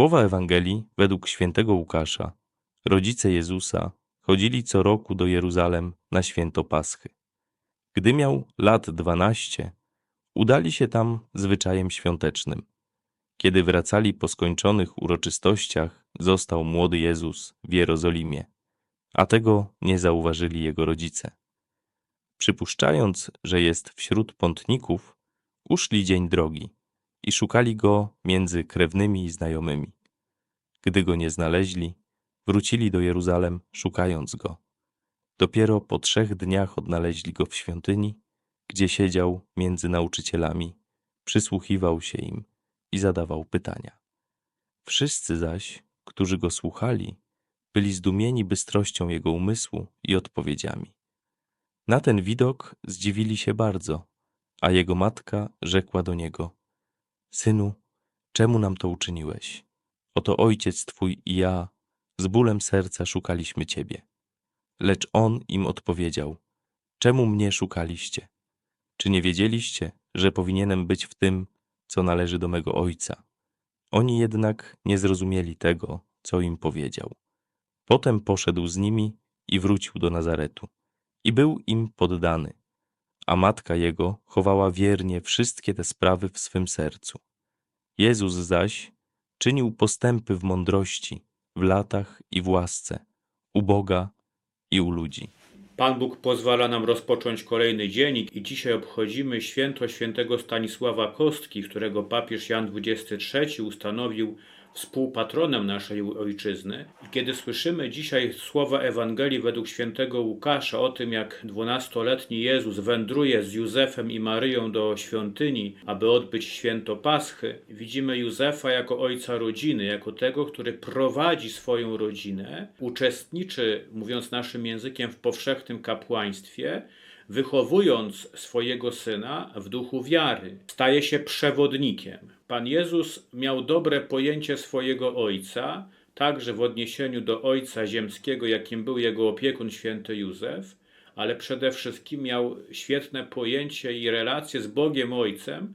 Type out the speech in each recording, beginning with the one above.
Słowa Ewangelii według świętego Łukasza. Rodzice Jezusa chodzili co roku do Jeruzalem na święto Paschy. Gdy miał lat dwanaście, udali się tam zwyczajem świątecznym. Kiedy wracali po skończonych uroczystościach, został młody Jezus w Jerozolimie, a tego nie zauważyli jego rodzice. Przypuszczając, że jest wśród pątników, uszli dzień drogi i szukali go między krewnymi i znajomymi. Gdy go nie znaleźli, wrócili do Jeruzalem, szukając go. Dopiero po trzech dniach odnaleźli go w świątyni, gdzie siedział między nauczycielami, przysłuchiwał się im i zadawał pytania. Wszyscy zaś, którzy go słuchali, byli zdumieni bystrością jego umysłu i odpowiedziami. Na ten widok zdziwili się bardzo, a jego matka rzekła do niego: Synu, czemu nam to uczyniłeś? Oto ojciec twój i ja z bólem serca szukaliśmy ciebie. Lecz on im odpowiedział: Czemu mnie szukaliście? Czy nie wiedzieliście, że powinienem być w tym, co należy do mego ojca? Oni jednak nie zrozumieli tego, co im powiedział. Potem poszedł z nimi i wrócił do Nazaretu. I był im poddany, a matka jego chowała wiernie wszystkie te sprawy w swym sercu. Jezus zaś czynił postępy w mądrości, w latach i w łasce, u Boga i u ludzi. Pan Bóg pozwala nam rozpocząć kolejny dzień i dzisiaj obchodzimy święto świętego Stanisława Kostki, którego papież Jan XXIII ustanowił współpatronem naszej ojczyzny. I kiedy słyszymy dzisiaj słowa Ewangelii według świętego Łukasza o tym, jak dwunastoletni Jezus wędruje z Józefem i Maryją do świątyni, aby odbyć święto Paschy, widzimy Józefa jako ojca rodziny, jako tego, który prowadzi swoją rodzinę, uczestniczy, mówiąc naszym językiem, w powszechnym kapłaństwie, wychowując swojego syna w duchu wiary, staje się przewodnikiem. Pan Jezus miał dobre pojęcie swojego ojca, także w odniesieniu do ojca ziemskiego, jakim był jego opiekun święty Józef, ale przede wszystkim miał świetne pojęcie i relacje z Bogiem Ojcem,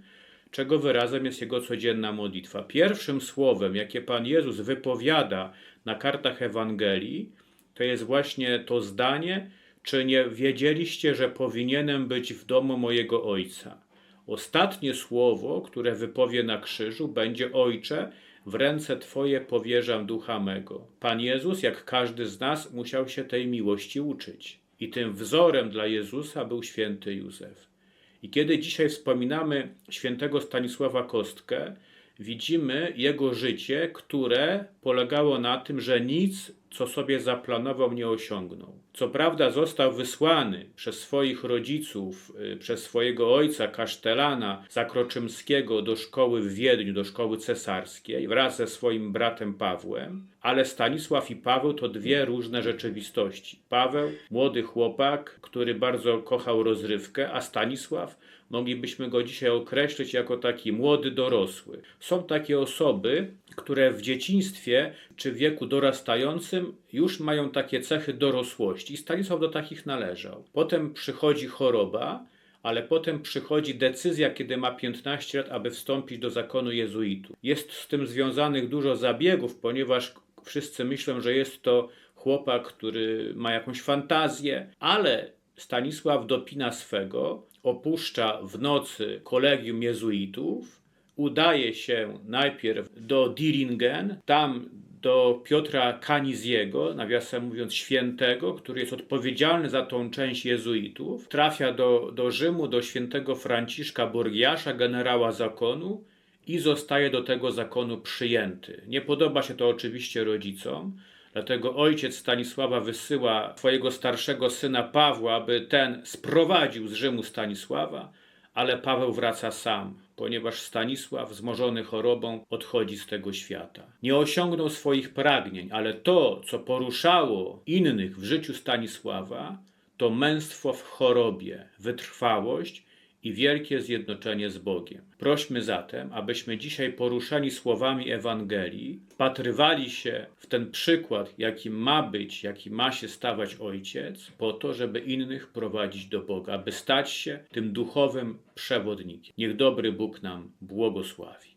czego wyrazem jest jego codzienna modlitwa. Pierwszym słowem, jakie Pan Jezus wypowiada na kartach Ewangelii, to jest właśnie to zdanie, czy nie wiedzieliście, że powinienem być w domu mojego ojca? Ostatnie słowo, które wypowie na krzyżu, będzie Ojcze, w ręce Twoje powierzam ducha mego. Pan Jezus, jak każdy z nas, musiał się tej miłości uczyć. I tym wzorem dla Jezusa był święty Józef. I kiedy dzisiaj wspominamy świętego Stanisława Kostkę, widzimy jego życie, które polegało na tym, że nic co sobie zaplanował, nie osiągnął. Co prawda został wysłany przez swoich rodziców, y, przez swojego ojca, kasztelana Zakroczymskiego do szkoły w Wiedniu, do szkoły cesarskiej, wraz ze swoim bratem Pawłem, ale Stanisław i Paweł to dwie różne rzeczywistości. Paweł, młody chłopak, który bardzo kochał rozrywkę, a Stanisław moglibyśmy go dzisiaj określić jako taki młody dorosły. Są takie osoby, które w dzieciństwie czy wieku dorastającym już mają takie cechy dorosłości. I Stanisław do takich należał. Potem przychodzi choroba, ale potem przychodzi decyzja, kiedy ma 15 lat, aby wstąpić do zakonu jezuitów. Jest z tym związanych dużo zabiegów, ponieważ wszyscy myślą, że jest to chłopak, który ma jakąś fantazję, ale Stanisław dopina swego, opuszcza w nocy kolegium jezuitów, udaje się najpierw do Diringen, tam do Piotra Kaniziego, nawiasem mówiąc świętego, który jest odpowiedzialny za tą część jezuitów. Trafia do, do Rzymu, do świętego Franciszka Borgiasza, generała zakonu i zostaje do tego zakonu przyjęty. Nie podoba się to oczywiście rodzicom, Dlatego ojciec Stanisława wysyła swojego starszego syna Pawła, aby ten sprowadził z Rzymu Stanisława, ale Paweł wraca sam, ponieważ Stanisław, wzmożony chorobą, odchodzi z tego świata. Nie osiągnął swoich pragnień, ale to, co poruszało innych w życiu Stanisława, to męstwo w chorobie, wytrwałość i wielkie zjednoczenie z Bogiem. Prośmy zatem, abyśmy dzisiaj poruszani słowami Ewangelii, patrywali się w ten przykład, jaki ma być, jaki ma się stawać Ojciec, po to, żeby innych prowadzić do Boga, aby stać się tym duchowym przewodnikiem. Niech dobry Bóg nam błogosławi.